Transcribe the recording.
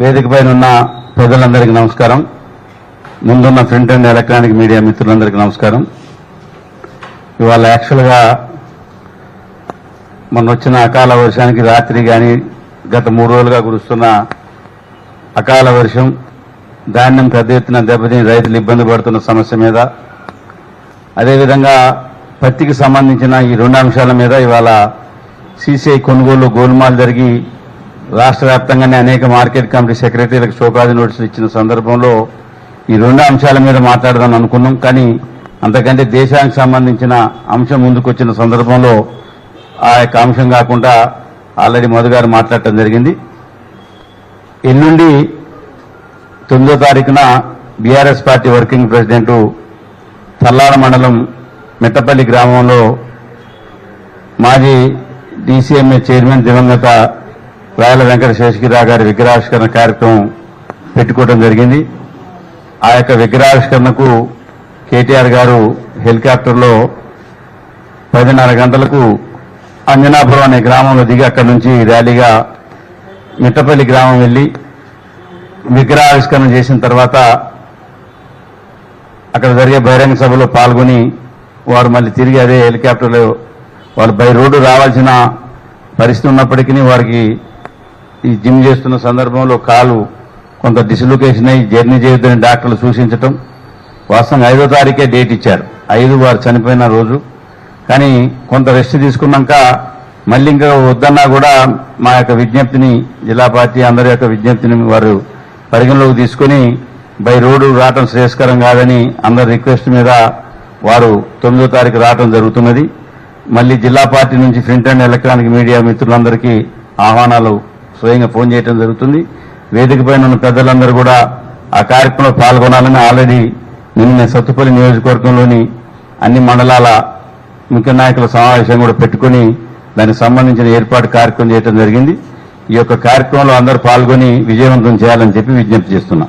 వేదిక పైన ఉన్న ప్రజలందరికీ నమస్కారం. ముందున్న ప్రింట్ అండ్ ఎలక్ట్రానిక్ మీడియా మిత్రులందరికీ నమస్కారం. ఇవాళ యాక్చువల్గా మొన్న వచ్చిన అకాల వర్షానికి రాత్రి కానీ గత మూడు రోజులుగా కురుస్తున్న అకాల వర్షం ధాన్యం పెద్ద ఎత్తున దెబ్బతిని రైతులు ఇబ్బంది పడుతున్న సమస్య మీద అదేవిధంగా పత్తికి సంబంధించిన ఈ రెండు అంశాల మీద ఇవాళ సీసీఐ కొనుగోలు గోల్మాల్ జరిగి రాష్ట్ర వ్యాప్తంగానే అనేక మార్కెట్ కమిటీ సెక్రటరీలకు షోకాది నోటీసులు ఇచ్చిన సందర్భంలో ఈ రెండు అంశాల మీద మాట్లాడదాం అనుకున్నాం. కానీ అంతకంటే దేశానికి సంబంధించిన అంశం ముందుకొచ్చిన సందర్భంలో ఆ యొక్క అంశం కాకుండా ఆల్రెడీ మధు గారు మాట్లాడటం జరిగింది. ఎల్లుండి తొమ్మిదో తారీఖున BRS party working president Tallada మండలం మిట్టపల్లి గ్రామంలో మాజీ డీసీఎంఏ చైర్మన్ దివంగత రాయల వెంకట శేషగిరా గారి విగ్రహావిష్కరణ కార్యక్రమం పెట్టుకోవడం జరిగింది. ఆ యొక్క విగ్రహావిష్కరణకు కేటీఆర్ గారు హెలికాప్టర్లో పదిన్నర గంటలకు అంజనాపురం అనే గ్రామంలో దిగి అక్కడి నుంచి ర్యాలీగా మిట్టపల్లి గ్రామం వెళ్ళి విగ్రహావిష్కరణ చేసిన తర్వాత అక్కడ జరిగే బహిరంగ సభలో పాల్గొని వారు మళ్ళీ తిరిగి అదే హెలికాప్టర్లో వాళ్ళు బై రోడ్డు రావాల్సిన పరిస్థితి ఉన్నప్పటికీ వారికి ఈ జిమ్ చేస్తున్న సందర్భంలో కాలు కొంత డిస్లొకేషన్ అయ్యి జర్నీ చేయొద్దని డాక్టర్లు సూచించటం వాస్తవంగా ఐదో తారీఖే డేట్ ఇచ్చారు. ఐదు వారు చనిపోయిన రోజు. కానీ కొంత రెస్ట్ తీసుకున్నాక మళ్ళీ ఇంకా వద్దన్నా కూడా మా యొక్క విజ్ఞప్తిని జిల్లా పార్టీ అందరి యొక్క విజ్ఞప్తిని వారు పరిగణలోకి తీసుకుని బై రోడ్డు రావటం శ్రేయస్కరం కాదని అందరి రిక్వెస్ట్ మీద వారు తొమ్మిదో తారీఖు రావటం జరుగుతున్నది. మళ్ళీ జిల్లా పార్టీ నుంచి ప్రింట్ అండ్ ఎలక్ట్రానిక్ మీడియా మిత్రులందరికీ ఆహ్వానాలు స్వయంగా ఫోన్ చేయడం జరుగుతుంది. వేదిక పైన ఉన్న పెద్దలందరూ కూడా ఆ కార్యక్రమంలో పాల్గొనాలని ఆల్రెడీ నిన్న సత్తుపల్లి నియోజకవర్గంలోని అన్ని మండలాల ముఖ్య నాయకుల సమావేశం కూడా పెట్టుకుని దానికి సంబంధించిన ఏర్పాటు కార్యక్రమం చేయడం జరిగింది. ఈ యొక్క కార్యక్రమంలో అందరూ పాల్గొని విజయవంతం చేయాలని చెప్పి విజ్ఞప్తి చేస్తున్నాం.